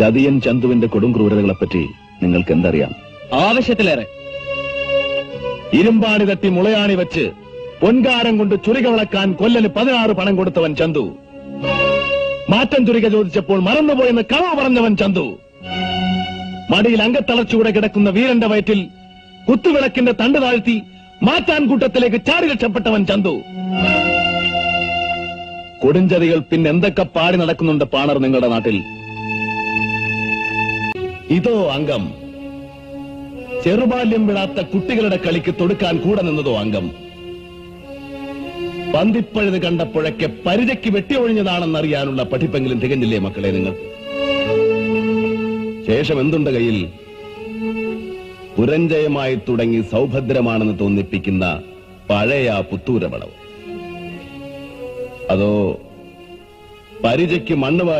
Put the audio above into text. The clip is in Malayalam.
ചതിയൻ ചന്തുവിന്റെ കൊടും ക്രൂരതകളെപ്പറ്റി നിങ്ങൾക്ക് എന്തറിയാം ആവശ്യത്തിലേറെ. ഇരുമ്പാണി തട്ടി മുളയാണി വെച്ച് പൊൻകാരം കൊണ്ട് ചുരിക വിളക്കാൻ കൊല്ലന് പതിനാറ് പണം കൊടുത്തവൻ ചന്തു. മാറ്റം ചുരിക ചോദിച്ചപ്പോൾ മറന്നുപോയെന്ന് കളവ് പറഞ്ഞവൻ ചന്തു. മടിയിൽ അങ്കത്തളർച്ചൂടെ കിടക്കുന്ന വീരന്റെ വയറ്റിൽ കുത്തുവിളക്കിന്റെ തണ്ട് താഴ്ത്തി മാറ്റാൻ കൂട്ടത്തിലേക്ക് ചാടി രക്ഷപ്പെട്ടവൻ ചന്തു. കൊടുഞ്ചതികൾ പിന്നെന്തൊക്കെ പാടി നടക്കുന്നുണ്ട് പാണർ നിങ്ങളുടെ നാട്ടിൽ? ഇതോ അംഗം. ചെറുബാല്യം വിടാത്ത കുട്ടികളുടെ കളിക്ക് തൊടുക്കാൻ കൂടെ നിന്നതോ അംഗം. പന്തിപ്പഴുത് കണ്ടപ്പോഴൊക്കെ പരിചയ്ക്ക് വെട്ടിയൊഴിഞ്ഞതാണെന്നറിയാനുള്ള പഠിപ്പെങ്കിലും തികഞ്ഞില്ലേ മക്കളെ നിങ്ങൾ? ശേഷം എന്തുണ്ട് കയ്യിൽ? പുരഞ്ജയമായി തുടങ്ങി സൗഭദ്രമാണെന്ന് തോന്നിപ്പിക്കുന്ന പഴയ പുത്തൂരവളവ്. അതോ പരിചയ്ക്ക് മണ്ണ്